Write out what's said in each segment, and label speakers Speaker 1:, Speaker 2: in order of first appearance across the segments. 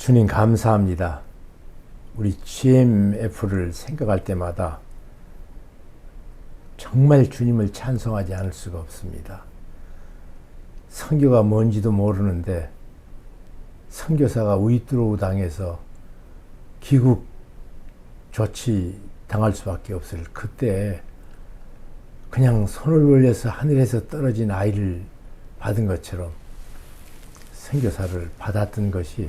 Speaker 1: 주님 감사합니다. 우리 GMF를 생각할 때마다 정말 주님을 찬송하지 않을 수가 없습니다. 선교가 뭔지도 모르는데 선교사가 위트로우 당해서 귀국 조치 당할 수밖에 없을 그때 그냥 손을 올려서 하늘에서 떨어진 아이를 받은 것처럼 선교사를 받았던 것이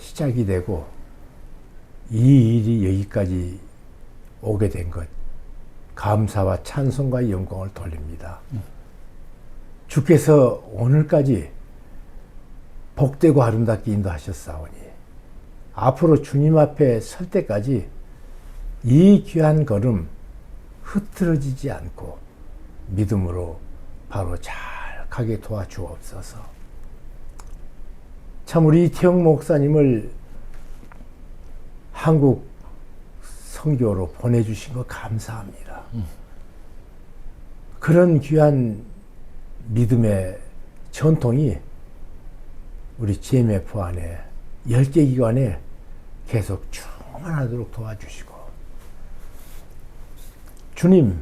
Speaker 1: 시작이 되고 이 일이 여기까지 오게 된 것 감사와 찬송과 영광을 돌립니다. 주께서 오늘까지 복되고 아름답게 인도하셨사오니 앞으로 주님 앞에 설 때까지 이 귀한 걸음 흐트러지지 않고 믿음으로 바로 잘 가게 도와주옵소서. 참 우리 이태영 목사님을 한국 선교로 보내주신 거 감사합니다. 그런 귀한 믿음의 전통이 우리 GMF 안에 10개 기관에 계속 충만하도록 도와주시고 주님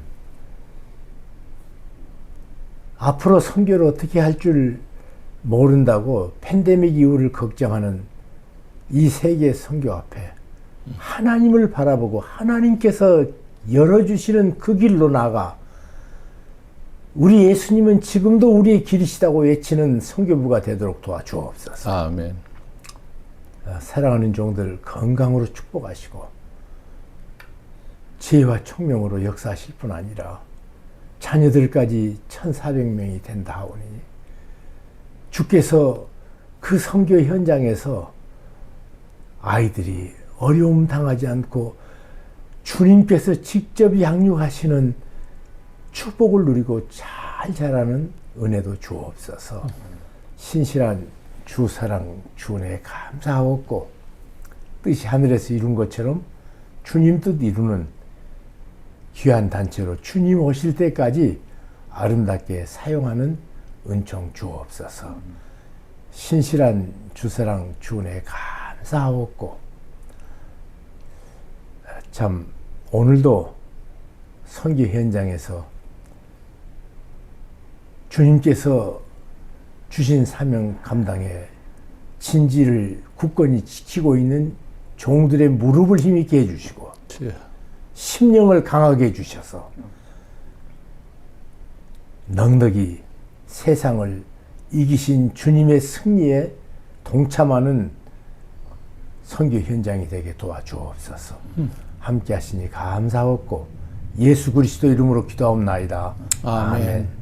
Speaker 1: 앞으로 선교를 어떻게 할 줄 모른다고 팬데믹 이후를 걱정하는 이 세계 선교 앞에 하나님을 바라보고 하나님께서 열어주시는 그 길로 나가 우리 예수님은 지금도 우리의 길이시다고 외치는 선교부가 되도록 도와주옵소서.
Speaker 2: 아멘.
Speaker 1: 어, 사랑하는 종들 건강으로 축복하시고 지혜와 총명으로 역사하실 뿐 아니라 자녀들까지 1,400명이 된다 하오니 주께서 그 선교 현장에서 아이들이 어려움 당하지 않고 주님께서 직접 양육하시는 축복을 누리고 잘 자라는 은혜도 주옵소서. 신실한 주 사랑 주은혜 감사하옵고 뜻이 하늘에서 이룬 것처럼 주님 뜻 이루는 귀한 단체로 주님 오실 때까지 아름답게 사용하는 은총 주옵소서. 신실한 주사랑 주은혜 감사하옵고 참 오늘도 선교 현장에서 주님께서 주신 사명 감당에 진지를 굳건히 지키고 있는 종들의 무릎을 힘있게 해주시고
Speaker 2: 예.
Speaker 1: 심령을 강하게 해주셔서 넉넉히 세상을 이기신 주님의 승리에 동참하는 선교 현장이 되게 도와주옵소서. 함께 하시니 감사하고 예수 그리스도 이름으로 기도하옵나이다.
Speaker 2: 아멘.